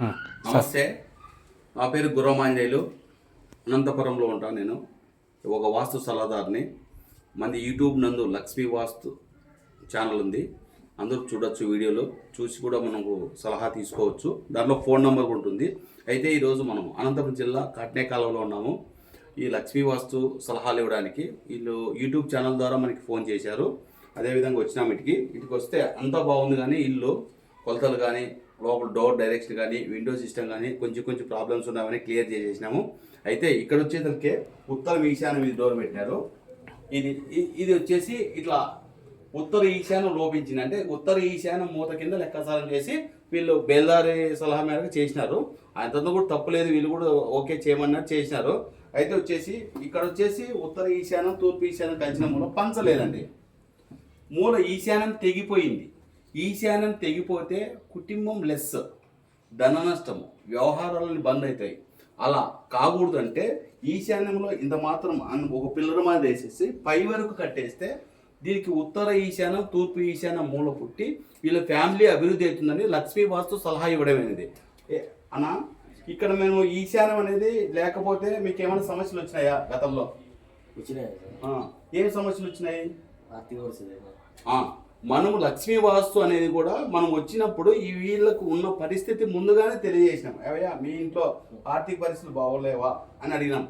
నమస్తే. నా పేరు గుర్రమాంజేయులు అనంతపురంలో ఉంటాను నేను. ఒక వాస్తు సలహాదారుని. మంది యూట్యూబ్ నందు లక్ష్మీ వాస్తు ఛానల్ ఉంది. అందరూ చూడొచ్చు వీడియోలు. చూసి కూడా మనకు సలహా తీసుకోవచ్చు. దాంట్లో ఫోన్ నెంబర్ కూడా ఉంటుంది. అయితే ఈరోజు మనం అనంతపురం జిల్లా కాట్నే కాలంలో ఉన్నాము. ఈ లక్ష్మీ వాస్తు సలహాలు ఇవ్వడానికి వీళ్ళు యూట్యూబ్ ఛానల్ ద్వారా మనకి ఫోన్ చేశారు. అదేవిధంగా వచ్చినాం ఇటుకి. ఇటుకి వస్తే అంతా బాగుంది కానీ ఇల్లు కొలతలు కానీ లోపల డోర్ డైరెక్షన్ కానీ విండో సిస్టమ్ కానీ కొంచెం కొంచెం ప్రాబ్లమ్స్ ఉన్నామని క్లియర్ చేసేసినాము. అయితే ఇక్కడ వచ్చేసరికి ఉత్తరం ఈశాన్యం ఇది డోర్ పెట్టినారు. ఇది ఇది వచ్చేసి ఇట్లా ఉత్తర ఈశాన్యం లోపించింది. అంటే ఉత్తర ఈశాన్యం మూత కింద లెక్కసారం చేసి వీళ్ళు బేల్దారి సలహా మేరకు చేసినారు. అంతంతా కూడా తప్పులేదు వీళ్ళు కూడా ఓకే చేయమన్నారు చేసినారు. అయితే వచ్చేసి ఇక్కడ వచ్చేసి ఉత్తర ఈశాన్యం తూర్పు ఈశాన్యం కలిసిన మూల పంచలేదండి. మూల ఈశాన్యం తెగిపోయింది. ఈశాన్యం తెగిపోతే కుటుంబం లెస్ ధన నష్టము వ్యవహారాలను బంద్ అవుతాయి. అలా కాకూడదు అంటే ఈశాన్యంలో ఇంత మాత్రం అన్- ఒక పిల్లర్ మీద వేసేసి పై వరకు కట్టేస్తే దీనికి ఉత్తర ఈశాన్యం తూర్పు ఈశాన్యం మూల పుట్టి వీళ్ళ ఫ్యామిలీ అభివృద్ధి అవుతుందని లక్ష్మీ వాస్తు సలహా ఇవ్వడమైనది ఏ, అన్నా ఇక్కడ మేము ఈశాన్యం అనేది లేకపోతే మీకు ఏమైనా సమస్యలు వచ్చినాయా గతంలో? వచ్చినాయి. ఏం సమస్యలు వచ్చినాయి? మనం లక్ష్మీ వాస్తు అనేది కూడా మనం వచ్చినప్పుడు ఈ వీళ్ళకు ఉన్న పరిస్థితి ముందుగానే తెలియజేసినాం. ఏవయ్యా మీ ఇంట్లో ఆర్థిక పరిస్థితులు బాగోలేవా అని అడిగినాం.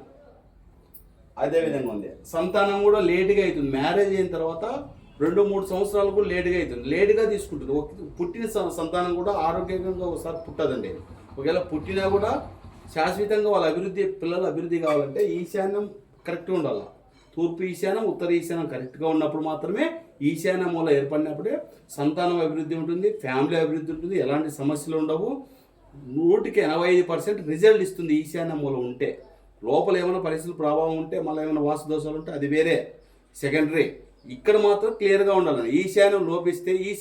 అదే విధంగా ఉంది. సంతానం కూడా లేటుగా అవుతుంది. మ్యారేజ్ అయిన తర్వాత రెండు మూడు సంవత్సరాలు కూడా లేటుగా అవుతుంది. లేటుగా తీసుకుంటుంది. పుట్టిన స- సంతానం కూడా ఆరోగ్యంగా ఒకసారి పుట్టదండి. ఒకవేళ పుట్టినా కూడా శాశ్వతంగా వాళ్ళ అభివృద్ధి పిల్లల అభివృద్ధి కావాలంటే ఈశాన్యం కరెక్ట్గా ఉండాలి? తూర్పు ఈశాన్యం ఉత్తర ఈశాన్యం కరెక్ట్గా ఉన్నప్పుడు మాత్రమే ఈశాన్య మూల ఏర్పడినప్పుడే సంతానం అభివృద్ధి ఉంటుంది ఫ్యామిలీ అభివృద్ధి ఉంటుంది ఎలాంటి సమస్యలు ఉండవు. నూటికి ఎనభై ఐదు పర్సెంట్ రిజల్ట్ ఇస్తుంది ఈశాన్య మూల ఉంటే. లోపల ఏమైనా పరిస్థితులు ప్రభావం ఉంటే మళ్ళీ ఏమైనా వాసుదోషాలు ఉంటే అది వేరే. సెకండరీ ఇక్కడ మాత్రం క్లియర్గా ఉండాలి ఈశాన్యం లోపిస్తే ఈ